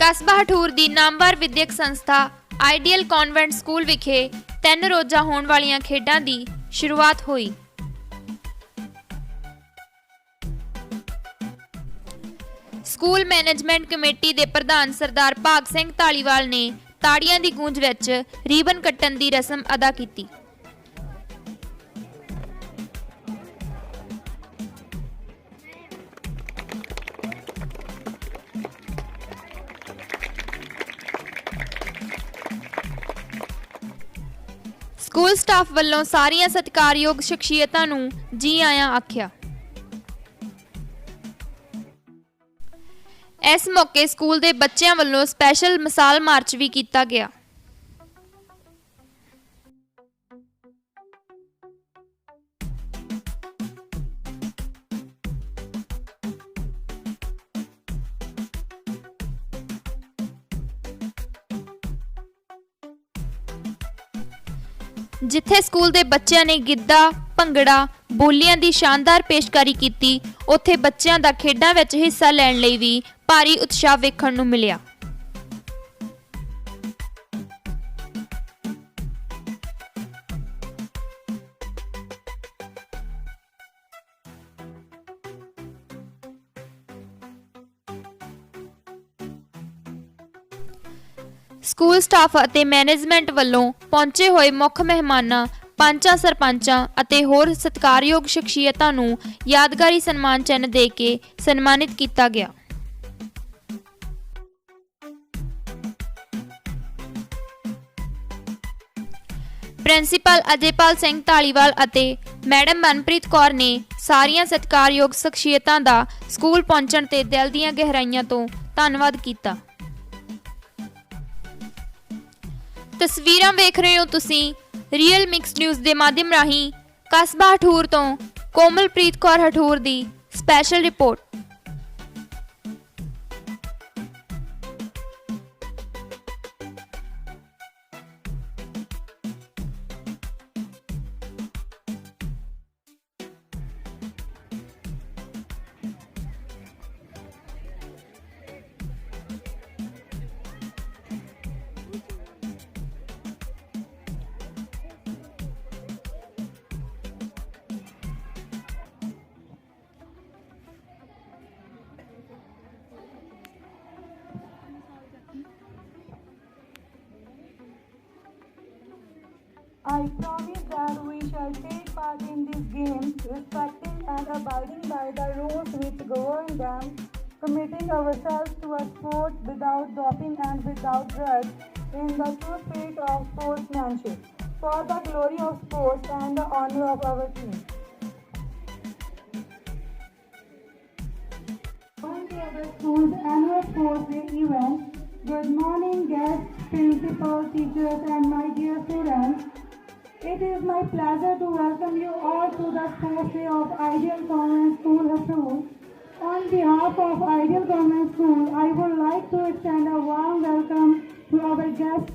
ਕਸਬਾ ਹਠੂਰ ਦੀ ਨਾਮਵਰ ਵਿਦਿਅਕ ਸੰਸਥਾ ਆਈਡੀਅਲ ਕਨਵੈਂਟ ਸਕੂਲ ਵਿਖੇ ਤਿੰਨ ਰੋਜ਼ਾ ਹੋਣ ਵਾਲੀਆਂ ਖੇਡਾਂ ਦੀ ਸ਼ੁਰੂਆਤ ਹੋਈ। ਸਕੂਲ ਮੈਨੇਜਮੈਂਟ ਕਮੇਟੀ ਦੇ ਪ੍ਰਧਾਨ ਸਰਦਾਰ ਭਾਗ ਸਿੰਘ ਢਾਲੀਵਾਲ ਨੇ ਤਾੜੀਆਂ ਦੀ ਗੂੰਜ ਵਿੱਚ ਰੀਬਨ ਕੱਟਣ ਦੀ ਰਸਮ ਅਦਾ ਕੀਤੀ। ਸਕੂਲ ਸਟਾਫ ਵੱਲੋਂ ਸਾਰੀਆਂ ਸਤਿਕਾਰਯੋਗ ਸ਼ਖਸੀਅਤਾਂ ਨੂੰ ਜੀ ਆਇਆਂ ਆਖਿਆ। ਇਸ ਮੌਕੇ ਸਕੂਲ ਦੇ ਬੱਚਿਆਂ ਵੱਲੋਂ ਸਪੈਸ਼ਲ ਮਿਸਾਲ ਮਾਰਚ ਵੀ ਕੀਤਾ ਗਿਆ। ਜਿੱਥੇ ਸਕੂਲ ਦੇ ਬੱਚਿਆਂ ਨੇ ਗਿੱਧਾ, ਭੰਗੜਾ, ਬੋਲੀਆਂ ਦੀ ਸ਼ਾਨਦਾਰ ਪੇਸ਼ਕਾਰੀ ਕੀਤੀ, ਉੱਥੇ ਬੱਚਿਆਂ ਦਾ ਖੇਡਾਂ ਵਿੱਚ ਹਿੱਸਾ ਲੈਣ ਲਈ ਵੀ ਭਾਰੀ ਉਤਸ਼ਾਹ ਵੇਖਣ ਨੂੰ ਮਿਲਿਆ। ਸਕੂਲ ਸਟਾਫ ਅਤੇ ਮੈਨੇਜਮੈਂਟ ਵੱਲੋਂ ਪਹੁੰਚੇ ਹੋਏ ਮੁੱਖ ਮਹਿਮਾਨਾਂ, ਪੰਚਾਂ ਸਰਪੰਚਾਂ ਅਤੇ ਹੋਰ ਸਤਿਕਾਰਯੋਗ ਸ਼ਖਸੀਅਤਾਂ ਨੂੰ ਯਾਦਗਾਰੀ ਸਨਮਾਨ ਚਿੰਨ੍ਹ ਦੇ ਕੇ ਸਨਮਾਨਿਤ ਕੀਤਾ ਗਿਆ। ਪ੍ਰਿੰਸੀਪਲ ਅਜੇਪਾਲ ਸਿੰਘ ਢਾਲੀਵਾਲ ਅਤੇ ਮੈਡਮ ਮਨਪ੍ਰੀਤ ਕੌਰ ਨੇ ਸਾਰੀਆਂ ਸਤਿਕਾਰਯੋਗ ਸ਼ਖਸੀਅਤਾਂ ਦਾ ਸਕੂਲ ਪਹੁੰਚਣ ਤੇ ਦਿਲ ਦੀਆਂ ਗਹਿਰਾਈਆਂ ਤੋਂ ਧੰਨਵਾਦ ਕੀਤਾ। ਤਸਵੀਰਾਂ ਵੇਖ ਰਹੇ ਹੋ ਤੁਸੀਂ ਰੀਅਲ ਮਿਕਸ ਨਿਊਜ਼ ਦੇ ਮਾਧਿਅਮ ਰਾਹੀਂ ਕਸਬਾ ਹਠੂਰ ਤੋਂ ਕੋਮਲਪ੍ਰੀਤ ਕੌਰ ਹਠੂਰ ਦੀ special report I promise that we shall take part in these games, respecting and abiding by the rules which govern them, committing ourselves to a sport without doping and without drugs, in the true spirit of sportsmanship, for the glory of sports and the honor of our team. On to our school's annual sports day event, good morning guests, principal, teachers and my dear students. It is my pleasure to welcome you all to the sports day of Ideal Government School Hafroor. On behalf of Ideal Government School, I would like to extend a warm welcome to our guests.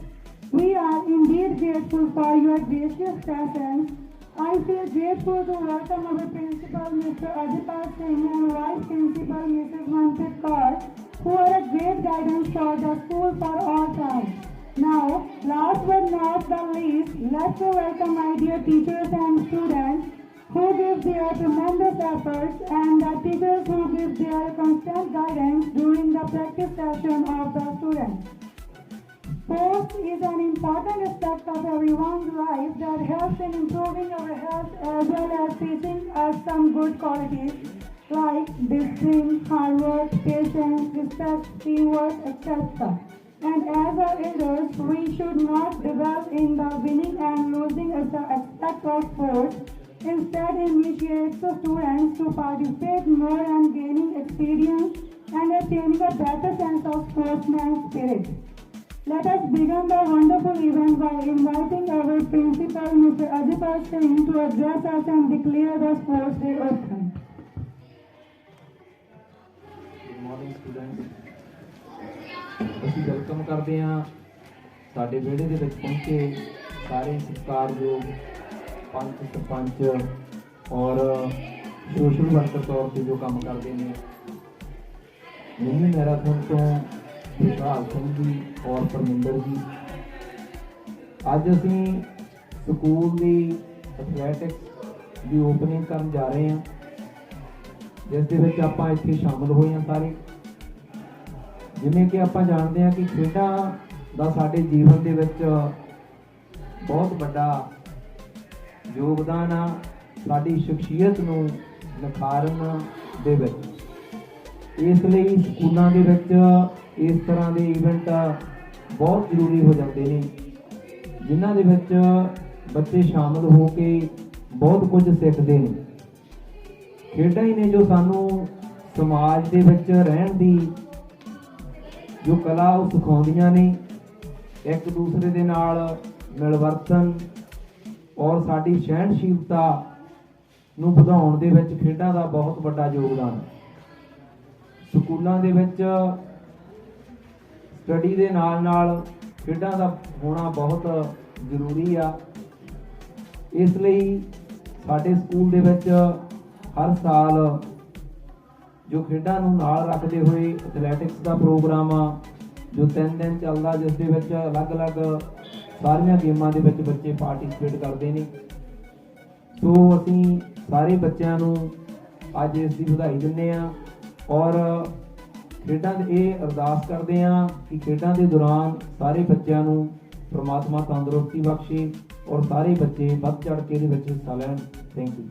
We are indeed grateful for your gracious presence. I feel grateful to welcome our principal, Mr. Ajipal Singh, and vice principal, Mrs. Manpreet Kaur, who are a great guidance for the school for all time. Now, last but not the least, let's welcome my dear teachers and students who give their tremendous efforts and the teachers who give their constant guidance during the practice session of the students. Sports is an important aspect of everyone's life that helps in improving our health as well as teaching us some good qualities like discipline, hard work, patience, respect, teamwork, etc. And as our elders, we should not dwell in the winning and losing aspect of sports. Instead, initiate the students to participate more and gaining experience and attaining a better sense of sportsman spirit. Let us begin the wonderful event by inviting our principal, Mr. Ajipal Singh, to address us and declare the sports day open. Good morning, students. ਅਸੀਂ welcome ਕਰਦੇ ਹਾਂ ਸਾਡੇ ਵਿਹੜੇ ਦੇ ਵਿੱਚ ਪਹੁੰਚੇ ਸਾਰੇ ਸਤਿਕਾਰਯੋਗ ਪੰਚ ਸਰਪੰਚ ਔਰ ਸੋਸ਼ਲ ਵਰਕਰ ਤੌਰ ਤੇ ਜੋ ਕੰਮ ਕਰਦੇ ਨੇ। ਮਿੰਨੀ ਮੈਰਾਥਨ ਤੋਂ ਵਿਸ਼ਾਲ ਸਿੰਘ ਜੀ ਔਰ ਪਰਮਿੰਦਰ ਜੀ। ਅੱਜ ਅਸੀਂ ਸਕੂਲ ਦੀ ਐਥਲੈਟਿਕਸ ਦੀ ਓਪਨਿੰਗ ਕਰਨ ਜਾ ਰਹੇ ਹਾਂ। ਜਿਸ ਦੇ ਵਿੱਚ ਆਪਾਂ ਇੱਥੇ ਸ਼ਾਮਲ ਹੋਏ ਹਾਂ ਸਾਰੇ। ਜਿਵੇਂ ਕਿ ਆਪਾਂ ਜਾਣਦੇ ਹਾਂ ਕਿ ਖੇਡਾਂ ਦਾ ਸਾਡੇ ਜੀਵਨ ਦੇ ਵਿੱਚ ਬਹੁਤ ਵੱਡਾ ਯੋਗਦਾਨ ਆ, ਸਾਡੀ ਸ਼ਖਸੀਅਤ ਨੂੰ ਨਿਖਾਰਨ ਦੇ ਵਿੱਚ। ਇਸ ਲਈ ਸਕੂਲਾਂ ਦੇ ਵਿੱਚ ਇਸ ਤਰ੍ਹਾਂ ਦੇ ਇਵੈਂਟ ਬਹੁਤ ਜ਼ਰੂਰੀ ਹੋ ਜਾਂਦੇ ਨੇ, ਜਿਨ੍ਹਾਂ ਦੇ ਵਿੱਚ ਬੱਚੇ ਸ਼ਾਮਲ ਹੋ ਕੇ ਬਹੁਤ ਕੁਝ ਸਿੱਖਦੇ ਨੇ। ਖੇਡਾਂ ਹੀ ਨੇ ਜੋ ਸਾਨੂੰ ਸਮਾਜ ਦੇ ਵਿੱਚ ਰਹਿਣ ਦੀ ਜੋ ਕਲਾ ਉਹ ਸਿਖਾਉਂਦੀਆਂ ਨੇ, ਇੱਕ ਦੂਸਰੇ ਦੇ ਨਾਲ ਮਿਲਵਰਤਨ ਔਰ ਸਾਡੀ ਸਹਿਣਸ਼ੀਲਤਾ ਨੂੰ ਵਧਾਉਣ ਦੇ ਵਿੱਚ ਖੇਡਾਂ ਦਾ ਬਹੁਤ ਵੱਡਾ ਯੋਗਦਾਨ ਹੈ। ਸਕੂਲਾਂ ਦੇ ਵਿੱਚ ਸਟੱਡੀ ਦੇ ਨਾਲ ਨਾਲ ਖੇਡਾਂ ਦਾ ਹੋਣਾ ਬਹੁਤ ਜ਼ਰੂਰੀ ਆ। ਇਸ ਲਈ ਸਾਡੇ ਸਕੂਲ ਦੇ ਵਿੱਚ ਹਰ ਸਾਲ ਜੋ ਖੇਡਾਂ ਨੂੰ ਨਾਲ ਰੱਖਦੇ ਹੋਏ ਐਥਲੈਟਿਕਸ ਦਾ ਪ੍ਰੋਗਰਾਮ ਆ, ਜੋ 3 ਦਿਨ ਚੱਲਦਾ, ਜਿਸ ਦੇ ਵਿੱਚ ਅਲੱਗ-ਅਲੱਗ ਸਾਰੀਆਂ ਗੇਮਾਂ ਦੇ ਵਿੱਚ ਬੱਚੇ ਪਾਰਟਿਸਿਪੇਟ ਕਰਦੇ ਨੇ। ਸੋ ਅਸੀਂ ਸਾਰੇ ਬੱਚਿਆਂ ਨੂੰ ਅੱਜ ਇਸ ਦੀ ਵਧਾਈ ਦਿੰਦੇ ਆ ਔਰ ਖੇਡਾਂ ਦੇ ਇਹ ਅਰਦਾਸ ਕਰਦੇ ਆ ਕਿ ਖੇਡਾਂ ਦੇ ਦੌਰਾਨ ਸਾਰੇ ਬੱਚਿਆਂ ਨੂੰ ਪ੍ਰਮਾਤਮਾ ਤੰਦਰੁਸਤੀ ਬਖਸ਼ੇ ਔਰ ਸਾਰੇ ਬੱਚੇ ਵੱਧ ਚੜ ਕੇ ਇਹਦੇ ਵਿੱਚ ਹਿੱਸਾ ਲੈਣ। ਥੈਂਕ ਯੂ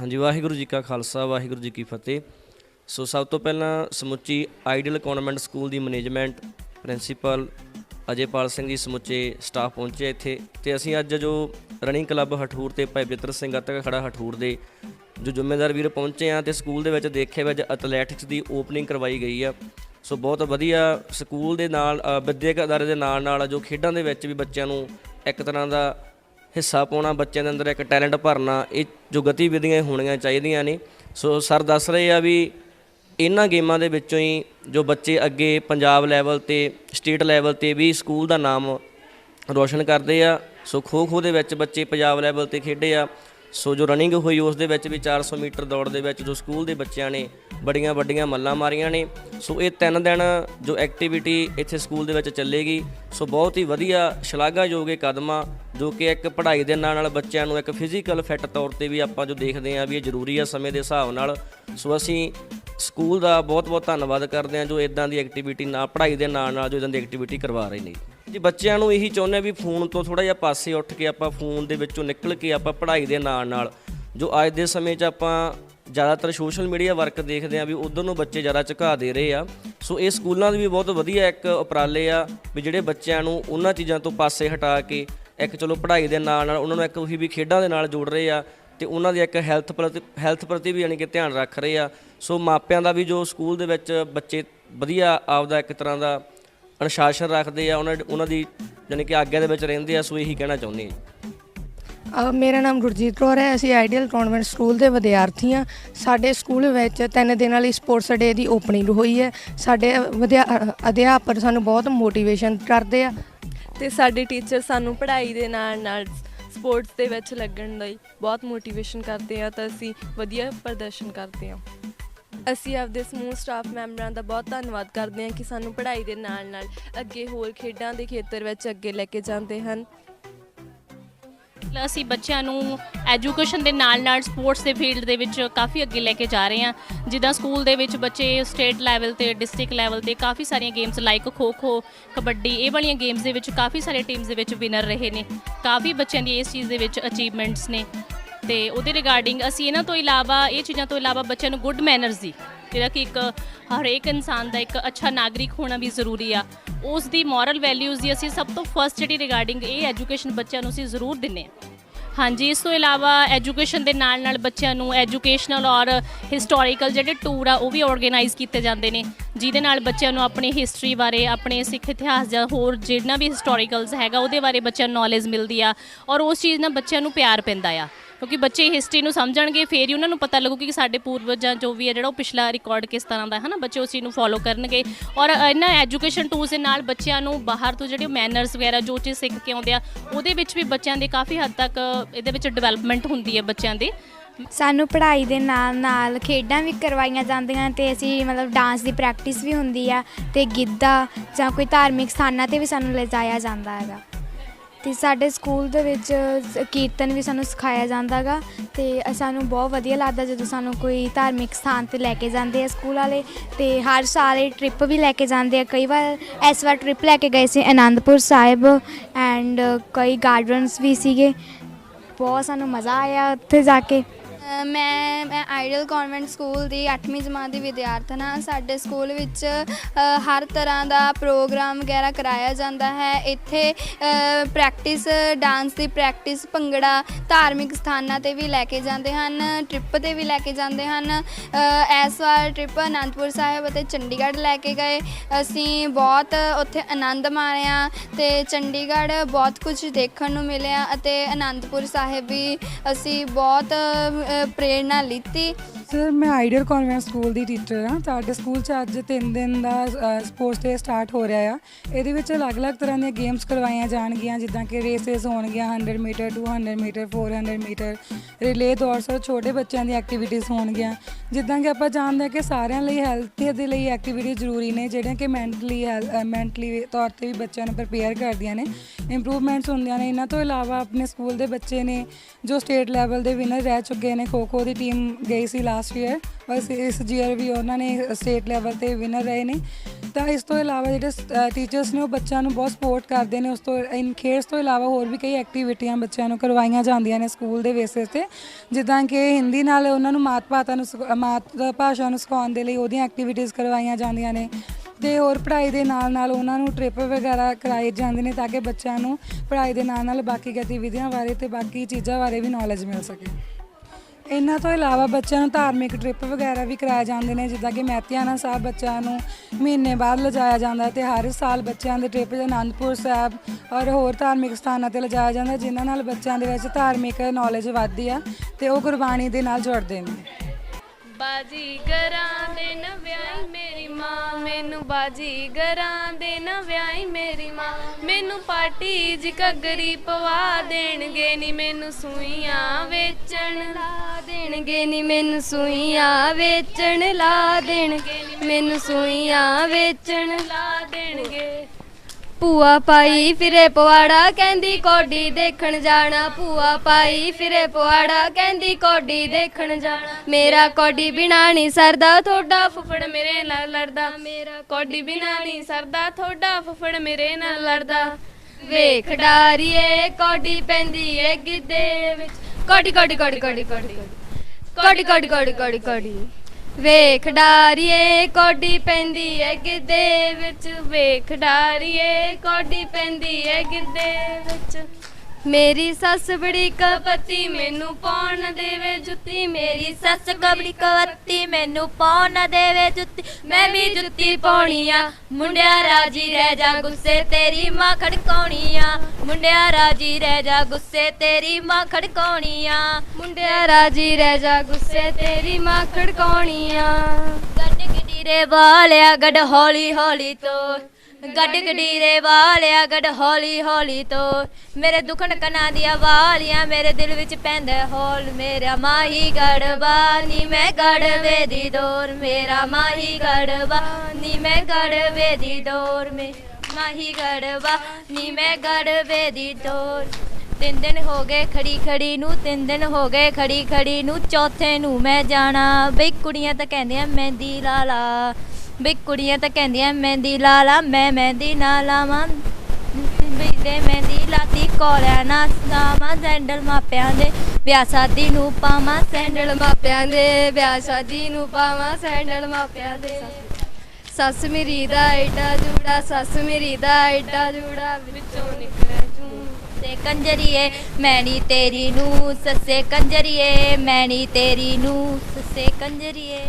ਹਾਂਜੀ ਵਾਹਿਗੁਰੂ ਜੀ ਕਾ ਖਾਲਸਾ ਵਾਹਿਗੁਰੂ ਜੀ ਕੀ ਫਤਿਹ। ਸੋ ਸਭ ਤੋਂ ਪਹਿਲਾਂ ਸਮੁੱਚੀ ਆਈਡੀਅਲ ਕਨਵੈਂਟ ਸਕੂਲ ਦੀ ਮੈਨੇਜਮੈਂਟ ਪ੍ਰਿੰਸੀਪਲ ਅਜੇਪਾਲ ਸਿੰਘ ਜੀ ਸਮੁੱਚੇ ਸਟਾਫ ਪਹੁੰਚੇ ਇੱਥੇ ਤੇ ਅਸੀਂ ਅੱਜ ਜੋ ਰਨਿੰਗ ਕਲੱਬ ਹਠੂਰ ਤੇ ਭਾਈ ਬਿੱਤਰ ਸਿੰਘ ਗੱਤਕਾ ਖੜਾ ਹਠੂਰ ਦੇ ਜੋ ਜ਼ਿੰਮੇਦਾਰ ਵੀਰ ਪਹੁੰਚੇ ਆ ਤੇ ਸਕੂਲ ਦੇ ਵਿੱਚ ਦੇਖਿਆ ਵਿੱਚ ਐਥਲੈਟਿਕਸ ਦੀ ਓਪਨਿੰਗ ਕਰਵਾਈ ਗਈ ਆ। ਸੋ ਬਹੁਤ ਵਧੀਆ ਸਕੂਲ ਦੇ ਨਾਲ ਅ, ਵਿਦਿਅਕ ਅਦਾਰੇ ਦੇ ਨਾਲ ਨਾਲ ਜੋ ਖੇਡਾਂ ਦੇ ਵਿੱਚ ਵੀ ਬੱਚਿਆਂ ਨੂੰ ਇੱਕ ਤਰ੍ਹਾਂ ਦਾ ਹਿੱਸਾ ਪਾਉਣਾ, ਬੱਚਿਆਂ ਦੇ ਅੰਦਰ ਇੱਕ ਟੈਲੈਂਟ ਭਰਨਾ, ਇਹ ਜੋ ਗਤੀਵਿਧੀਆਂ ਹੋਣੀਆਂ ਚਾਹੀਦੀਆਂ ਨੇ। ਸੋ ਸਰ ਦੱਸ ਰਹੇ ਆ ਵੀ ਇਹਨਾਂ ਗੇਮਾਂ ਦੇ ਵਿੱਚੋਂ ਹੀ ਜੋ ਬੱਚੇ ਅੱਗੇ ਪੰਜਾਬ ਲੈਵਲ ਤੇ ਸਟੇਟ ਲੈਵਲ ਤੇ ਵੀ ਸਕੂਲ ਦਾ ਨਾਮ ਰੋਸ਼ਨ ਕਰਦੇ ਆ। ਸੋ ਖੋ ਖੋ ਦੇ ਵਿੱਚ ਬੱਚੇ ਪੰਜਾਬ ਲੈਵਲ ਤੇ ਖੇਡੇ ਆ। ਸੋ ਜੋ ਰਨਿੰਗ ਹੋਈ ਉਸ ਦੇ ਵਿੱਚ ਵੀ 400 ਮੀਟਰ ਦੌੜ ਦੇ ਵਿੱਚ ਜੋ ਸਕੂਲ ਦੇ ਬੱਚਿਆਂ ਨੇ ਬੜੀਆਂ ਵੱਡੀਆਂ ਮੱਲਾਂ ਮਾਰੀਆਂ ਨੇ। ਸੋ ਇਹ ਤਿੰਨ ਦਿਨ ਜੋ ਐਕਟੀਵਿਟੀ ਇੱਥੇ ਸਕੂਲ ਦੇ ਵਿੱਚ ਚੱਲੇਗੀ। ਸੋ ਬਹੁਤ ਹੀ ਵਧੀਆ ਸ਼ਲਾਘਾਯੋਗ ਇਹ ਕਦਮ ਆ, ਜੋ ਕਿ ਇੱਕ ਪੜ੍ਹਾਈ ਦੇ ਨਾਲ ਨਾਲ ਬੱਚਿਆਂ ਨੂੰ ਇੱਕ ਫਿਜ਼ੀਕਲ ਫਿੱਟ ਤੌਰ ਤੇ ਵੀ ਆਪਾਂ ਜੋ ਦੇਖਦੇ ਆ ਵੀ ਇਹ ਜ਼ਰੂਰੀ ਆ ਸਮੇਂ ਦੇ ਹਿਸਾਬ ਨਾਲ। ਸੋ ਅਸੀਂ ਸਕੂਲ ਦਾ ਬਹੁਤ ਬਹੁਤ ਧੰਨਵਾਦ ਕਰਦੇ ਹਾਂ ਜੋ ਇਦਾਂ ਦੀ ਐਕਟੀਵਿਟੀ ਨਾਲ ਪੜ੍ਹਾਈ ਦੇ ਨਾਲ ਨਾਲ ਜੋ ਇਦਾਂ ਦੀ ਐਕਟੀਵਿਟੀ ਕਰਵਾ ਰਹੇ ਨੇ। ਜੀ ਬੱਚਿਆਂ ਨੂੰ ਇਹੀ ਚਾਹੁੰਦੇ ਆ ਵੀ ਫੋਨ ਤੋਂ ਥੋੜਾ ਜਿਹਾ ਪਾਸੇ ਉੱਠ ਕੇ ਆਪਾਂ ਫੋਨ ਦੇ ਵਿੱਚੋਂ ਨਿਕਲ ਕੇ ਆਪਾਂ ਪੜ੍ਹਾਈ ਦੇ ਨਾਲ ਨਾਲ, ਜੋ ਅੱਜ ਦੇ ਸਮੇਂ 'ਚ ਆਪਾਂ ਜ਼ਿਆਦਾਤਰ ਸੋਸ਼ਲ ਮੀਡੀਆ ਵਰਕ ਦੇਖਦੇ ਆ ਵੀ ਉਧਰ ਨੂੰ ਬੱਚੇ ਜ਼ਿਆਦਾ ਝੁਕਾ ਦੇ ਰਹੇ ਆ। ਸੋ ਇਹ ਸਕੂਲਾਂ ਦੇ ਵੀ ਬਹੁਤ ਵਧੀਆ ਇੱਕ ਉਪਰਾਲੇ ਆ ਵੀ ਜਿਹੜੇ ਬੱਚਿਆਂ ਨੂੰ ਉਹਨਾਂ ਚੀਜ਼ਾਂ ਤੋਂ ਪਾਸੇ ਹਟਾ ਕੇ ਇੱਕ ਚਲੋ ਪੜ੍ਹਾਈ ਦੇ ਨਾਲ ਨਾਲ ਉਹਨਾਂ ਨੂੰ ਇੱਕ ਉਹੀ ਵੀ ਖੇਡਾਂ ਦੇ ਨਾਲ ਜੋੜ ਰਹੇ ਆ ਤੇ ਉਹਨਾਂ ਦੀ ਇੱਕ ਹੈਲਥ ਪ੍ਰਤੀ ਹੈਲਥ ਪ੍ਰਤੀ ਵੀ ਯਾਨੀ ਕਿ ਧਿਆਨ ਰੱਖ ਰਹੇ ਆ। ਸੋ ਮਾਪਿਆਂ ਦਾ ਵੀ ਜੋ ਸਕੂਲ ਦੇ ਵਿੱਚ ਬੱਚੇ ਵਧੀਆ ਆਪਦਾ ਇੱਕ ਤਰ੍ਹਾਂ ਦਾ ਅਨੁਸ਼ਾਸਨ ਰੱਖਦੇ ਆ ਉਹਨਾਂ ਉਹਨਾਂ ਦੀ ਯਾਨੀ ਕਿ ਆਗਿਆ ਦੇ ਵਿੱਚ ਰਹਿੰਦੇ ਆ ਸੋ ਇਹੀ ਕਹਿਣਾ ਚਾਹੁੰਦੇ ਆ। ਅ, ਮੇਰਾ ਨਾਮ ਗੁਰਜੀਤ ਕੌਰ ਹੈ ਅਸੀਂ ਆਈਡੀਅਲ ਕਨਵੈਂਟ ਸਕੂਲ ਦੇ ਵਿਦਿਆਰਥੀ ਹਾਂ। ਸਾਡੇ ਸਕੂਲ ਵਿੱਚ ਤਿੰਨ ਦਿਨ ਵਾਲੀ ਸਪੋਰਟਸ ਡੇ ਦੀ ਓਪਨਿੰਗ ਹੋਈ ਹੈ। ਸਾਡੇ ਵਿਦਿਆ- ਅ, ਅਧਿਆਪਕ ਸਾਨੂੰ ਬਹੁਤ ਮੋਟੀਵੇਸ਼ਨ ਕਰਦੇ ਆ। ਤੇ ਸਾਡੇ ਟੀਚਰ ਸਾਨੂੰ ਪੜ੍ਹਾਈ ਦੇ ਨਾਲ ਨਾਲ ਸਪੋਰਟਸ ਦੇ ਵਿੱਚ ਲੱਗਣ ਲਈ ਬਹੁਤ ਮੋਟੀਵੇਸ਼ਨ ਕਰਦੇ ਆ ਤਾਂ ਅਸੀਂ ਵਧੀਆ ਪ੍ਰਦਰਸ਼ਨ ਕਰਦੇ ਆ। ਅਸੀਂ ਆਪਦੇ ਸਮੂਹ ਸਟਾਫ ਮੈਂਬਰਾਂ ਦਾ ਬਹੁਤ ਧੰਨਵਾਦ ਕਰਦੇ ਹਾਂ ਕਿ ਸਾਨੂੰ ਪੜ੍ਹਾਈ ਦੇ ਨਾਲ ਨਾਲ ਅੱਗੇ ਹੋਰ ਖੇਡਾਂ ਦੇ ਖੇਤਰ ਵਿੱਚ ਅੱਗੇ ਲੈ ਕੇ ਜਾਂਦੇ ਹਨ। ਅਸੀਂ ਬੱਚਿਆਂ ਨੂੰ ਐਜੂਕੇਸ਼ਨ ਦੇ ਨਾਲ ਨਾਲ ਸਪੋਰਟਸ ਦੇ ਫੀਲਡ ਦੇ ਵਿੱਚ ਕਾਫੀ ਅੱਗੇ ਲੈ ਕੇ ਜਾ ਰਹੇ ਹਾਂ। ਜਿੱਦਾਂ ਸਕੂਲ ਦੇ ਵਿੱਚ ਬੱਚੇ ਸਟੇਟ ਲੈਵਲ ਤੇ ਡਿਸਟ੍ਰਿਕਟ ਲੈਵਲ ਤੇ ਕਾਫੀ ਸਾਰੀਆਂ ਗੇਮਸ ਲਾਈਕ ਖੋ ਖੋ ਕਬੱਡੀ ਇਹ ਵਾਲੀਆਂ ਗੇਮਸ ਦੇ ਵਿੱਚ ਕਾਫੀ ਸਾਰੇ ਟੀਮਸ ਦੇ ਵਿੱਚ ਵਿਨਰ ਰਹੇ ਨੇ। ਕਾਫੀ ਬੱਚਿਆਂ ਦੀ ਇਸ ਚੀਜ਼ ਦੇ ਵਿੱਚ ਅਚੀਵਮੈਂਟਸ ਨੇ। ਤੇ ਉਹਦੇ ਰਿਗਾਰਡਿੰਗ ਅਸੀਂ ਇਹਨਾਂ ਤੋਂ ਇਲਾਵਾ, ਇਹ ਚੀਜ਼ਾਂ ਤੋਂ ਇਲਾਵਾ ਬੱਚਿਆਂ ਨੂੰ ਗੁੱਡ ਮੈਨਰਸ ਦੀ, ਜਿਹੜਾ ਕਿ ਇੱਕ ਹਰੇਕ ਇਨਸਾਨ ਦਾ ਇੱਕ ਅੱਛਾ ਨਾਗਰਿਕ ਹੋਣਾ ਵੀ ਜ਼ਰੂਰੀ ਆ। ਉਸ ਦੀ ਮੋਰਲ ਵੈਲਿਊਜ਼ ਦੀ ਅਸੀਂ ਸਭ ਤੋਂ ਫਰਸਟ ਜਿਹੜੀ ਰਿਗਾਰਡਿੰਗ ਇਹ ਐਜੂਕੇਸ਼ਨ ਬੱਚਿਆਂ ਨੂੰ ਅਸੀਂ ਜ਼ਰੂਰ ਦਿੰਨੇ ਹਾਂ ਹਾਂਜੀ, ਇਸ ਤੋਂ ਇਲਾਵਾ ਐਜੂਕੇਸ਼ਨ ਦੇ ਨਾਲ ਨਾਲ ਬੱਚਿਆਂ ਨੂੰ ਐਜੂਕੇਸ਼ਨਲ ਔਰ ਹਿਸਟੋਰੀਕਲ ਜਿਹੜੇ ਟੂਰ ਆ, ਉਹ ਵੀ ਆਰਗੇਨਾਈਜ਼ ਕੀਤੇ ਜਾਂਦੇ ਨੇ। ਜਿਹਦੇ ਨਾਲ ਬੱਚਿਆਂ ਨੂੰ ਆਪਣੀ ਹਿਸਟਰੀ ਬਾਰੇ, ਆਪਣੇ ਸਿੱਖ ਇਤਿਹਾਸ ਜਾਂ ਹੋਰ ਜਿਹੜਾ ਵੀ ਹਿਸਟੋਰੀਕਲਸ ਹੈਗਾ, ਉਹਦੇ ਬਾਰੇ ਬੱਚਿਆਂ ਨੂੰ ਨੌਲੇਜ ਮਿਲਦੀ ਆ ਔਰ ਉਸ ਚੀਜ਼ ਨਾਲ ਬੱਚਿਆਂ ਨੂੰ ਪਿਆਰ ਪੈਂਦਾ ਆ। ਕਿਉਂਕਿ ਬੱਚੇ ਹਿਸਟਰੀ ਨੂੰ ਸਮਝਣਗੇ, ਫੇਰ ਹੀ ਉਹਨਾਂ ਨੂੰ ਪਤਾ ਲੱਗੂ ਕਿ ਸਾਡੇ ਪੂਰਵਜਾਂ ਜੋ ਵੀ ਹੈ, ਜਿਹੜਾ ਉਹ ਪਿਛਲਾ ਰਿਕਾਰਡ ਕਿਸ ਤਰ੍ਹਾਂ ਦਾ ਹੈ ਨਾ, ਬੱਚੇ ਉਸ ਚੀਜ਼ ਨੂੰ ਫੋਲੋ ਕਰਨਗੇ। ਔਰ ਇਹਨਾਂ ਐਜੂਕੇਸ਼ਨ ਟੂਲਸ ਦੇ ਨਾਲ ਬੱਚਿਆਂ ਨੂੰ ਬਾਹਰ ਤੋਂ ਜਿਹੜੇ ਮੈਨਰਸ ਵਗੈਰਾ, ਜੋ ਚੀਜ਼ ਸਿੱਖ ਕੇ ਆਉਂਦੇ ਆ, ਉਹਦੇ ਵਿੱਚ ਵੀ ਬੱਚਿਆਂ ਦੇ ਕਾਫੀ ਹੱਦ ਤੱਕ ਇਹਦੇ ਵਿੱਚ ਡਿਵੈਲਪਮੈਂਟ ਹੁੰਦੀ ਹੈ ਬੱਚਿਆਂ ਦੀ। ਸਾਨੂੰ ਪੜ੍ਹਾਈ ਦੇ ਨਾਲ ਨਾਲ ਖੇਡਾਂ ਵੀ ਕਰਵਾਈਆਂ ਜਾਂਦੀਆਂ ਤੇ ਅਸੀਂ ਮਤਲਬ ਡਾਂਸ ਦੀ ਪ੍ਰੈਕਟਿਸ ਵੀ ਹੁੰਦੀ ਆ ਤੇ ਗਿੱਧਾ ਜਾਂ ਕੋਈ ਧਾਰਮਿਕ ਸਥਾਨਾਂ ਤੇ ਵੀ ਸਾਨੂੰ ਲਿਜਾਇਆ ਜਾਂਦਾ ਹੈਗਾ। ਤੇ ਸਾਡੇ ਸਕੂਲ ਦੇ ਵਿੱਚ ਕੀਰਤਨ ਵੀ ਸਾਨੂੰ ਸਿਖਾਇਆ ਜਾਂਦਾ ਹੈਗਾ ਤੇ ਸਾਨੂੰ ਬਹੁਤ ਵਧੀਆ ਲੱਗਦਾ ਜਦੋਂ ਸਾਨੂੰ ਕੋਈ ਧਾਰਮਿਕ ਸਥਾਨ ਤੇ ਲੈ ਕੇ ਜਾਂਦੇ ਆ ਸਕੂਲ ਵਾਲੇ ਤੇ ਹਰ ਸਾਲ ਇਹ ਟ੍ਰਿਪ ਵੀ ਲੈ ਕੇ ਜਾਂਦੇ ਆ। ਕਈ ਵਾਰ ਇਸ ਵਾਰ ਟ੍ਰਿਪ ਲੈ ਕੇ ਗਏ ਸੀ ਆਨੰਦਪੁਰ ਸਾਹਿਬ ਐਂਡ ਕਈ ਗਾਰਡਨਸ ਵੀ ਸੀਗੇ। ਬਹੁਤ ਸਾਨੂੰ ਮਜ਼ਾ ਆਇਆ ਉੱਥੇ ਜਾ ਕੇ। ਮੈਂ ਮੈਂ ਆਈਡਲ ਕਨਵੈਂਟ ਸਕੂਲ ਦੀ 8ਵੀਂ ਜਮਾਤ ਦੀ ਵਿਦਿਆਰਥਣ ਹਾਂ। ਸਾਡੇ ਸਕੂਲ ਵਿੱਚ ਹਰ ਤਰ੍ਹਾਂ ਦਾ ਪ੍ਰੋਗਰਾਮ ਵਗੈਰਾ ਕਰਾਇਆ ਜਾਂਦਾ ਹੈ। ਇੱਥੇ ਪ੍ਰੈਕਟਿਸ, ਡਾਂਸ ਦੀ ਪ੍ਰੈਕਟਿਸ, ਭੰਗੜਾ ਧਾਰਮਿਕ ਸਥਾਨਾਂ ਤੇ ਵੀ ਲੈ ਕੇ ਜਾਂਦੇ ਹਨ, ਟ੍ਰਿਪ ਤੇ ਵੀ ਲੈ ਕੇ ਜਾਂਦੇ ਹਨ। ਇਸ ਵਾਰ ਟ੍ਰਿਪ ਅਨੰਦਪੁਰ ਸਾਹਿਬ ਅਤੇ ਚੰਡੀਗੜ੍ਹ ਲੈ ਕੇ ਗਏ। ਅਸੀਂ ਬਹੁਤ ਉੱਥੇ ਆਨੰਦ ਮਾਣਿਆ ਤੇ ਚੰਡੀਗੜ੍ਹ ਬਹੁਤ ਕੁਝ ਦੇਖਣ ਨੂੰ ਮਿਲਿਆ ਅਤੇ ਅਨੰਦਪੁਰ ਸਾਹਿਬ ਵੀ ਅਸੀਂ ਬਹੁਤ ਪ੍ਰੇਰਣਾ ਲਿੱਤੀ ਸਰ ਮੈਂ ਆਈਡੀਅਲ ਕਨਵੈਂਟ ਸਕੂਲ ਦੀ ਟੀਚਰ ਹਾਂ। ਸਾਡੇ ਸਕੂਲ 'ਚ ਅੱਜ 3 ਦਿਨ ਦਾ ਸਪੋਰਟਸ ਡੇ ਸਟਾਰਟ ਹੋ ਰਿਹਾ ਆ। ਇਹਦੇ ਵਿੱਚ ਅਲੱਗ-ਅਲੱਗ ਤਰ੍ਹਾਂ ਦੀਆਂ ਗੇਮਸ ਕਰਵਾਈਆਂ ਜਾਣਗੀਆਂ, ਜਿੱਦਾਂ ਕਿ ਰੇਸਸ ਹੋਣਗੀਆਂ 100 ਮੀਟਰ 200 ਮੀਟਰ 400 ਮੀਟਰ ਰਿਲੇ ਦੌੜ ਸਰ ਛੋਟੇ ਬੱਚਿਆਂ ਦੀਆਂ ਐਕਟੀਵਿਟੀਜ਼ ਹੋਣਗੀਆਂ। ਜਿੱਦਾਂ ਕਿ ਆਪਾਂ ਜਾਣਦੇ ਹਾਂ ਕਿ ਸਾਰਿਆਂ ਲਈ ਹੈਲਥ ਦੇ ਲਈ ਐਕਟੀਵਿਟੀ ਜ਼ਰੂਰੀ ਨੇ, ਜਿਹੜੀਆਂ ਕਿ ਮੈਂਟਲੀ ਮੈਂਟਲੀ ਤੌਰ ਤੇ ਵੀ ਬੱਚਿਆਂ ਨੂੰ ਪ੍ਰਪੇਅਰ ਕਰਦੀਆਂ ਨੇ। ਇੰਪਰੂਵਮੈਂਟਸ ਹੁੰਦੀਆਂ ਨੇ। ਇਹਨਾਂ ਤੋਂ ਇਲਾਵਾ ਆਪਣੇ ਸਕੂਲ ਦੇ ਬੱਚੇ ਨੇ, ਜੋ ਸਟੇਟ ਲੈਵਲ ਦੇ ਵਿਨਰ ਰਹਿ ਚੁੱਕੇ ਨੇ ਖੋ ਖੋ ਦੀ ਟੀਮ ਗਈ ਸੀ ਲਾਸਟ ਈਅਰ ਬਸ ਇਸ ਈਅਰ ਵੀ ਉਹਨਾਂ ਨੇ ਸਟੇਟ ਲੈਵਲ ਤੇ ਵਿਨਰ ਰਹੇ ਨੇ। ਤਾਂ ਇਸ ਤੋਂ ਇਲਾਵਾ ਜਿਹੜੇ ਟੀਚਰਸ ਨੇ ਉਹ ਬੱਚਿਆਂ ਨੂੰ ਬਹੁਤ ਸਪੋਰਟ ਕਰਦੇ ਨੇ। ਉਸ ਤੋਂ ਇਨ ਖੇਡਸ ਤੋਂ ਇਲਾਵਾ ਹੋਰ ਵੀ ਕਈ ਐਕਟੀਵਿਟੀਆਂ ਬੱਚਿਆਂ ਨੂੰ ਕਰਵਾਈਆਂ ਜਾਂਦੀਆਂ ਨੇ ਸਕੂਲ ਦੇ ਬੇਸਿਸ ਤੇ। ਜਿੱਦਾਂ ਕਿ ਹਿੰਦੀ ਨਾਲ ਉਹਨਾਂ ਨੂੰ ਮਾਤ ਭਾਸ਼ਾ ਨੂੰ ਸਿਖ- ਮਾਤ ਭਾਸ਼ਾ ਨੂੰ ਸਿਖਾਉਣ ਦੇ ਲਈ ਉਹਦੀਆਂ ਐਕਟੀਵਿਟੀਜ਼ ਕਰਵਾਈਆਂ ਜਾਂਦੀਆਂ ਨੇ। ਤੇ ਹੋਰ ਪੜ੍ਹਾਈ ਦੇ ਨਾਲ ਨਾਲ ਉਹਨਾਂ ਨੂੰ ਟ੍ਰਿਪ ਵਗੈਰਾ ਕਰਾਏ ਜਾਂਦੇ ਨੇ ਤਾਂ ਕਿ ਬੱਚਿਆਂ ਨੂੰ ਪੜ੍ਹਾਈ ਦੇ ਨਾਲ ਨਾਲ ਬਾਕੀ ਗਤੀਵਿਧੀਆਂ ਬਾਰੇ ਤੇ ਬਾਕੀ ਚੀਜ਼ਾਂ ਬਾਰੇ ਵੀ ਨੌਲੇਜ ਮਿਲ ਸਕੇ। ਇਹਨਾਂ ਤੋਂ ਇਲਾਵਾ ਬੱਚਿਆਂ ਨੂੰ ਧਾਰਮਿਕ ਟ੍ਰਿਪ ਵਗੈਰਾ ਵੀ ਕਰਾਏ ਜਾਂਦੇ ਨੇ, ਜਿੱਦਾਂ ਕਿ ਮਹਿਤਿਆਣਾ ਸਾਹਿਬ ਬੱਚਿਆਂ ਨੂੰ ਮਹੀਨੇ ਬਾਅਦ ਲਿਜਾਇਆ ਜਾਂਦਾ ਹੈ ਤੇ ਹਰ ਸਾਲ ਬੱਚਿਆਂ ਦੇ ਟ੍ਰਿਪ ਅਨੰਦਪੁਰ ਸਾਹਿਬ ਔਰ ਹੋਰ ਧਾਰਮਿਕ ਸਥਾਨਾਂ ਤੇ ਲਿਜਾਇਆ ਜਾਂਦਾ, ਜਿਨ੍ਹਾਂ ਨਾਲ ਬੱਚਿਆਂ ਦੇ ਵਿੱਚ ਧਾਰਮਿਕ ਨੌਲੇਜ ਵੱਧਦੀ ਆ ਤੇ ਉਹ ਗੁਰਬਾਣੀ ਦੇ ਨਾਲ ਜੁੜਦੇ ਨੇ। ਬਾਜੀ ਗਰਾਂ ਦੇ ਨਾ ਵਿਆਹੀ ਮੇਰੀ ਮਾਂ, ਮੈਨੂੰ ਬਾਜੀ ਗਰਾਂ ਦੇ ਨਾ ਵਿਆਹੀ ਮੇਰੀ ਮਾਂ। ਮੈਨੂੰ ਪਾਟੀ ਜੀ ਘੱਗਰੀ ਪਵਾ ਦੇਣਗੇ ਨੀ, ਮੈਨੂੰ ਸੂਈਆਂ ਵੇਚਣ। ਲਾ ਦੇਣਗੇ ਨੀ ਮੈਨੂੰ ਸੂਈਆਂ ਵੇਚਣ, ਲਾ ਦੇਣਗੇ ਨੀ ਮੈਨੂੰ ਸੂਈਆਂ ਵੇਚਣ, ਲਾ ਦੇਣਗੇ। ਭੂਆ ਪਾਈ ਫਿਰੇ ਪਵਾੜਾ ਕਹਿੰਦੀ ਕੋਡੀ ਦੇਖਣ ਜਾਣਾ। ਭੂਆ ਪਾਈ ਫਿਰੇ ਪਵਾੜਾ ਕਹਿੰਦੀ ਕੋਡੀ ਦੇਖਣ ਜਾਣਾ। ਮੇਰਾ ਕੋਡੀ ਬਿਨਾ ਨਹੀਂ ਸਰਦਾ ਤੁਹਾਡਾ ਫੁੱਫੜ ਮੇਰੇ ਨਾਲ ਲੜਦਾ। ਮੇਰਾ ਕੋਡੀ ਬਿਨਾ ਨਹੀਂ ਸਰਦਾ ਤੁਹਾਡਾ ਫੁੱਫੜ ਮੇਰੇ ਨਾਲ ਲੜਦਾ। ਵੇਖ ਡਾਰੀਏ, ਕੋਡੀ ਪੈਂਦੀ ਏ ਗਿੱਦੇ ਵਿੱਚ। ਕੋਡੀ ਕੋਡੀ ਕੋਡੀ ਕੋਡੀ ਕੋਡੀ। ਕੋਡੀ ਕੋਡੀ ਕੋਡੀ ਕੋਡੀ ਕੋਡੀ ਵੇਖ ਡਾਰੀਏ, ਕੋਡੀ ਪੈਂਦੀ ਏ ਗਿੱਦੇ ਵਿੱਚ। ਵੇਖ ਡਾਰੀਏ, ਕੋਡੀ ਪੈਂਦੀ ਏ ਗਿੱਦੇ ਵਿੱਚ। ਮੇਰੀ ਸੱਸ ਬੜੀ ਕਪੱਤੀ ਮੈਨੂੰ ਪਾਉਣ ਨਾ ਦੇਵੇ ਜੁੱਤੀ। ਮੇਰੀ ਸੱਸ ਕਬੜੀ ਕਵੱਤੀ ਮੈਨੂੰ ਪਾਉਣ ਦੇਵੇ ਜੁੱਤੀ। ਮੈਂ ਵੀ ਜੁੱਤੀ ਪਾਉਣੀ ਆ। ਮੁੰਡਿਆ ਰਾਜੀ ਰਹਿ ਜਾ ਗੁੱਸੇ, ਤੇਰੀ ਮਾਂ ਖੜਕਾਉਣੀ ਆ। ਮੁੰਡਿਆ ਰਾਜੀ ਰਹਿ ਜਾ ਗੁੱਸੇ, ਤੇਰੀ ਮਾਂ ਖੜਕਾਉਣੀ ਆ। ਮੁੰਡਿਆ ਰਾਜੀ ਰਹਿ ਜਾ ਗੁੱਸੇ, ਤੇਰੀ ਮਾਂ ਖੜਕਾਉਣੀ ਆ। ਗੱਡ ਗਡੀਰੇ ਵਾਲਿਆ ਗੱਡ ਹੌਲੀ ਹੌਲੀ ਤੋਂ ਗੱਡ ਗਡੀਰੇ ਵਾਲਿਆ, ਗੱਡ ਹੌਲੀ ਹੌਲੀ ਤੋਂ। ਮੇਰੇ ਦੁਖਣ ਕਨਾਂ ਦੀਆਂ ਵਾਲੀਆਂ, ਮੇਰੇ ਦਿਲ ਵਿੱਚ ਪੈਂਦਾ ਹੌਲ। ਮੇਰਾ ਮਾਹੀ ਗੜਵਾ ਨੀ ਮੈਂ ਗੜਵੇ ਦੀ ਦੌਰ। ਮੇਰਾ ਮਾਹੀ ਗੜਵਾ ਨੀ ਮੈਂ ਗੜਵੇ ਦੀ ਦੌਰ। ਮੇ ਮਾਹੀ ਗੜਵਾ ਨੀ ਮੈਂ ਗੜਵੇ ਦੀ ਦੌਰ। ਤਿੰਨ ਦਿਨ ਹੋ ਗਏ ਖੜੀ ਖੜੀ ਨੂੰ, ਤਿੰਨ ਦਿਨ ਹੋ ਗਏ ਖੜੀ ਖੜੀ ਨੂੰ। ਚੌਥੇ ਨੂੰ ਮੈਂ ਜਾਣਾ। ਬਈ ਕੁੜੀਆਂ ਤਾਂ ਕਹਿੰਦੀਆਂ ਮਹਿੰਦੀ ਲਾ ਲਾ। ਵੀ ਕੁੜੀਆਂ ਤਾਂ ਕਹਿੰਦੀਆਂ, ਮਹਿੰਦੀ ਲਾ ਲਾ, ਮੈਂ ਮਹਿੰਦੀ ਨਾ ਲਾਵਾਂ। ਬਈ ਦੇ ਮਹਿੰਦੀ ਲਾਤੀ, ਕੋਲਿਆਂ ਨਾ ਸਾਵਾਂ ਸੈਂਡਲ ਮਾਪਿਆਂ ਦੇ ਵਿਆਹ ਸ਼ਾਦੀ ਨੂੰ ਪਾਵਾਂ, ਸੈਂਡਲ ਮਾਪਿਆਂ ਦੇ ਵਿਆਹ ਸ਼ਾਦੀ ਨੂੰ ਪਾਵਾਂ, ਸੈਂਡਲ ਮਾਪਿਆਂ ਦੇ। ਸੱਸ ਮੇਰੀ ਦਾ ਐਡਾ ਜੂੜਾ, ਸੱਸ ਮੇਰੀ ਦਾ ਐਡਾ ਜੂੜਾ, ਵਿੱਚੋਂ ਨਿਕਲੇ ਜੂ ਤੇ ਕੰਜਰੀਏ ਮੈਂ ਤੇਰੀ ਨੂੰ, ਸੱਸੇ ਕੰਜਰੀਏ, ਮੈਣੀ ਤੇਰੀ ਨੂੰ, ਸੱਸੇ ਕੰਜਰੀਏ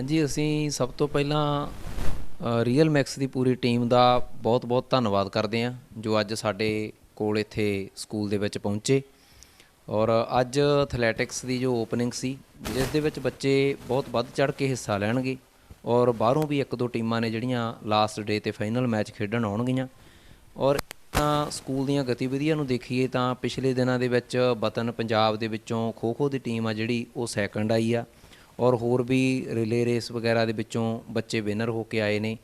ਹਾਂਜੀ, ਅਸੀਂ ਸਭ ਤੋਂ ਪਹਿਲਾਂ ਰੀਅਲ ਮੈਕਸ ਦੀ ਪੂਰੀ ਟੀਮ ਦਾ ਬਹੁਤ-ਬਹੁਤ ਧੰਨਵਾਦ ਕਰਦੇ ਹਾਂ, ਜੋ ਅੱਜ ਸਾਡੇ ਕੋਲ ਇੱਥੇ ਸਕੂਲ ਦੇ ਵਿੱਚ ਪਹੁੰਚੇ। ਔਰ ਅੱਜ ਐਥਲੈਟਿਕਸ ਦੀ ਜੋ ਓਪਨਿੰਗ ਸੀ, ਜਿਸ ਦੇ ਵਿੱਚ ਬੱਚੇ ਬਹੁਤ ਵੱਧ ਚੜ ਕੇ ਹਿੱਸਾ ਲੈਣਗੇ ਔਰ ਬਾਹਰੋਂ ਵੀ ਇੱਕ ਦੋ ਟੀਮਾਂ ਨੇ ਜਿਹੜੀਆਂ ਲਾਸਟ ਡੇ ਤੇ ਫਾਈਨਲ ਮੈਚ ਖੇਡਣ ਆਉਣਗੀਆਂ। ਔਰ ਸਕੂਲ ਦੀਆਂ ਗਤੀਵਿਧੀਆਂ ਨੂੰ ਦੇਖੀਏ ਤਾਂ ਪਿਛਲੇ ਦਿਨਾਂ ਦੇ ਵਿੱਚ ਵਤਨ ਪੰਜਾਬ ਦੇ ਵਿੱਚੋਂ ਖੋ-ਖੋ ਦੀ ਟੀਮ ਆ ਜਿਹੜੀ, ਉਹ ਸੈਕੰਡ ਆਈ ਆ। ਔਰ ਹੋਰ ਵੀ ਰਿਲੇ ਰੇਸ ਵਗੈਰਾ ਦੇ ਵਿੱਚੋਂ ਬੱਚੇ ਵਿਨਰ ਹੋ ਕੇ ਆਏ ਨੇ।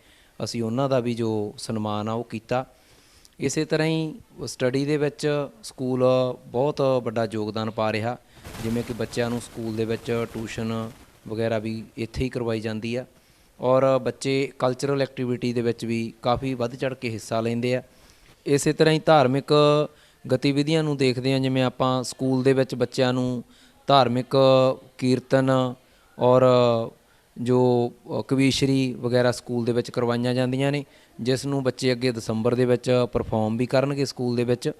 ਅਸੀਂ ਉਹਨਾਂ ਦਾ ਵੀ ਜੋ ਸਨਮਾਨ ਆ, ਉਹ ਕੀਤਾ। ਇਸੇ ਤਰ੍ਹਾਂ ਹੀ ਸਟੱਡੀ ਦੇ ਵਿੱਚ ਸਕੂਲ ਬਹੁਤ ਵੱਡਾ ਯੋਗਦਾਨ ਪਾ ਰਿਹਾ। ਜਿਵੇਂ ਕਿ ਬੱਚਿਆਂ ਨੂੰ ਸਕੂਲ ਦੇ ਵਿੱਚ ਟਿਊਸ਼ਨ ਵਗੈਰਾ ਵੀ ਇੱਥੇ ਹੀ ਕਰਵਾਈ ਜਾਂਦੀ ਆ। ਔਰ ਬੱਚੇ ਕਲਚਰਲ ਐਕਟੀਵਿਟੀ ਦੇ ਵਿੱਚ ਵੀ ਕਾਫੀ ਵੱਧ ਚੜ ਕੇ ਹਿੱਸਾ ਲੈਂਦੇ ਆ। ਇਸੇ ਤਰ੍ਹਾਂ ਹੀ ਧਾਰਮਿਕ ਗਤੀਵਿਧੀਆਂ ਨੂੰ ਦੇਖਦੇ ਹਾਂ ਜਿਵੇਂ ਆਪਾਂ ਸਕੂਲ ਦੇ ਵਿੱਚ ਬੱਚਿਆਂ ਨੂੰ ਧਾਰਮਿਕ ਕੀਰਤਨ ਔਰ ਜੋ ਕਵੀਸ਼ਰੀ ਵਗੈਰਾ ਸਕੂਲ ਦੇ ਵਿੱਚ ਕਰਵਾਈਆਂ ਜਾਂਦੀਆਂ ਨੇ, ਜਿਸ ਨੂੰ ਬੱਚੇ ਅੱਗੇ ਦਸੰਬਰ ਦੇ ਵਿੱਚ ਪਰਫਾਰਮ ਵੀ ਕਰਨਗੇ ਸਕੂਲ ਦੇ ਵਿੱਚ।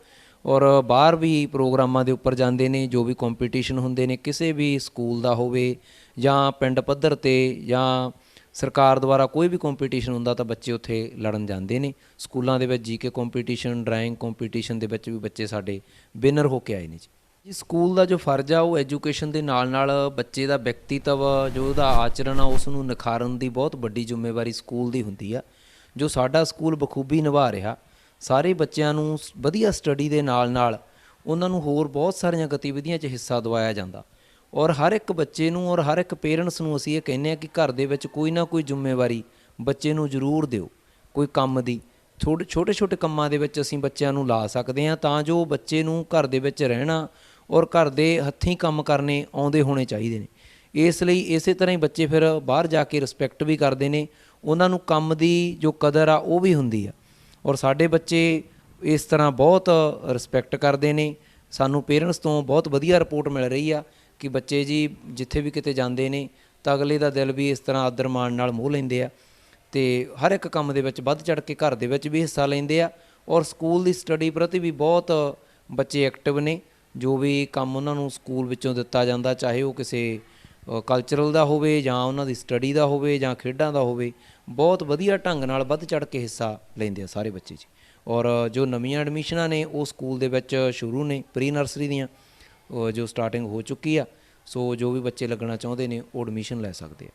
ਔਰ ਬਾਹਰ ਵੀ ਪ੍ਰੋਗਰਾਮਾਂ ਦੇ ਉੱਪਰ ਜਾਂਦੇ ਨੇ, ਜੋ ਵੀ ਕੰਪੀਟੀਸ਼ਨ ਹੁੰਦੇ ਨੇ, ਕਿਸੇ ਵੀ ਸਕੂਲ ਦਾ ਹੋਵੇ ਜਾਂ ਪਿੰਡ ਪੱਧਰ ਤੇ ਜਾਂ ਸਰਕਾਰ ਦੁਆਰਾ ਕੋਈ ਵੀ ਕੰਪੀਟੀਸ਼ਨ ਹੁੰਦਾ ਤਾਂ ਬੱਚੇ ਉੱਥੇ ਲੜਨ ਜਾਂਦੇ ਨੇ। ਸਕੂਲਾਂ ਦੇ ਵਿੱਚ ਜੀਕੇ ਕੰਪੀਟੀਸ਼ਨ ਡਰਾਇੰਗ ਕੰਪੀਟੀਸ਼ਨ ਦੇ ਵਿੱਚ ਵੀ ਬੱਚੇ ਸਾਡੇ ਵਿਨਰ ਹੋ ਕੇ ਆਏ ਨੇ ਜੀ। ਜੀ, ਸਕੂਲ ਦਾ ਜੋ ਫਰਜ਼ ਆ, ਉਹ ਐਜੂਕੇਸ਼ਨ ਦੇ ਨਾਲ ਨਾਲ ਬੱਚੇ ਦਾ ਵਿਅਕਤੀਤਵ, ਜੋ ਉਹਦਾ ਆਚਰਣ ਆ, ਉਸ ਨੂੰ ਨਿਖਾਰਨ ਦੀ ਬਹੁਤ ਵੱਡੀ ਜ਼ਿੰਮੇਵਾਰੀ ਸਕੂਲ ਦੀ ਹੁੰਦੀ ਆ, ਜੋ ਸਾਡਾ ਸਕੂਲ ਬਖੂਬੀ ਨਿਭਾ ਰਿਹਾ। ਸਾਰੇ ਬੱਚਿਆਂ ਨੂੰ ਵਧੀਆ ਸਟੱਡੀ ਦੇ ਨਾਲ ਨਾਲ ਉਹਨਾਂ ਨੂੰ ਹੋਰ ਬਹੁਤ ਸਾਰੀਆਂ ਗਤੀਵਿਧੀਆਂ 'ਚ ਹਿੱਸਾ ਦਵਾਇਆ ਜਾਂਦਾ। ਔਰ ਹਰ ਇੱਕ ਬੱਚੇ ਨੂੰ ਔਰ ਹਰ ਇੱਕ ਪੇਰੈਂਟਸ ਨੂੰ ਅਸੀਂ ਇਹ ਕਹਿੰਦੇ ਆ ਕਿ ਘਰ ਦੇ ਵਿੱਚ ਕੋਈ ਨਾ ਕੋਈ ਜ਼ਿੰਮੇਵਾਰੀ ਬੱਚੇ ਨੂੰ ਜ਼ਰੂਰ ਦਿਓ। ਕੋਈ ਕੰਮ ਦੀ ਛੋਟੇ ਛੋਟੇ ਛੋਟੇ ਕੰਮਾਂ ਦੇ ਵਿੱਚ ਅਸੀਂ ਬੱਚਿਆਂ ਨੂੰ ਲਾ ਸਕਦੇ ਹਾਂ ਤਾਂ ਜੋ ਬੱਚੇ ਨੂੰ ਘਰ ਦੇ ਵਿੱਚ ਰਹਿਣਾ ਔਰ ਘਰ ਦੇ ਹੱਥੀਂ ਕੰਮ ਕਰਨੇ ਆਉਂਦੇ ਹੋਣੇ ਚਾਹੀਦੇ ਨੇ। ਇਸ ਲਈ ਇਸੇ ਤਰ੍ਹਾਂ ਹੀ ਬੱਚੇ ਫਿਰ ਬਾਹਰ ਜਾ ਕੇ ਰਿਸਪੈਕਟ ਵੀ ਕਰਦੇ ਨੇ। ਉਹਨਾਂ ਨੂੰ ਕੰਮ ਦੀ ਜੋ ਕਦਰ ਆ, ਉਹ ਵੀ ਹੁੰਦੀ ਆ। ਔਰ ਸਾਡੇ ਬੱਚੇ ਇਸ ਤਰ੍ਹਾਂ ਬਹੁਤ ਰਿਸਪੈਕਟ ਕਰਦੇ ਨੇ। ਸਾਨੂੰ ਪੇਰੈਂਟਸ ਤੋਂ ਬਹੁਤ ਵਧੀਆ ਰਿਪੋਰਟ ਮਿਲ ਰਹੀ ਆ ਕਿ ਬੱਚੇ ਜੀ ਜਿੱਥੇ ਵੀ ਕਿਤੇ ਜਾਂਦੇ ਨੇ, ਤਾਂ ਅਗਲੇ ਦਾ ਦਿਲ ਵੀ ਇਸ ਤਰ੍ਹਾਂ ਆਦਰ ਮਾਣ ਨਾਲ ਮੋਹ ਲੈਂਦੇ ਆ। ਤੇ ਹਰ ਇੱਕ ਕੰਮ ਦੇ ਵਿੱਚ ਵੱਧ ਚੜ ਕੇ ਘਰ ਦੇ ਵਿੱਚ ਵੀ ਹਿੱਸਾ ਲੈਂਦੇ ਆ। ਔਰ ਸਕੂਲ ਦੀ ਸਟੱਡੀ ਪ੍ਰਤੀ ਵੀ ਬਹੁਤ ਬੱਚੇ ਐਕਟਿਵ ਨੇ। ਜੋ ਵੀ ਕੰਮ ਉਹਨਾਂ ਨੂੰ ਸਕੂਲ ਵਿੱਚੋਂ ਦਿੱਤਾ ਜਾਂਦਾ, ਚਾਹੇ ਉਹ ਕਿਸੇ ਕਲਚਰਲ ਦਾ ਹੋਵੇ ਜਾਂ ਉਹਨਾਂ ਦੀ ਸਟੱਡੀ ਦਾ ਹੋਵੇ ਜਾਂ ਖੇਡਾਂ ਦਾ ਹੋਵੇ, ਬਹੁਤ ਵਧੀਆ ਢੰਗ ਨਾਲ ਵੱਧ ਚੜ ਕੇ ਹਿੱਸਾ ਲੈਂਦੇ ਆ ਸਾਰੇ ਬੱਚੇ ਜੀ। ਔਰ ਜੋ ਨਵੀਆਂ ਐਡਮਿਸ਼ਨਾਂ ਨੇ, ਉਹ ਸਕੂਲ ਦੇ ਵਿੱਚ ਸ਼ੁਰੂ ਨੇ ਪ੍ਰੀ ਨਰਸਰੀ ਦੀਆਂ ਜੋ ਸਟਾਰਟਿੰਗ ਹੋ ਚੁੱਕੀ ਆ, ਸੋ ਜੋ ਵੀ ਬੱਚੇ ਲੱਗਣਾ ਚਾਹੁੰਦੇ ਨੇ, ਉਹ ਐਡਮਿਸ਼ਨ ਲੈ ਸਕਦੇ ਆ।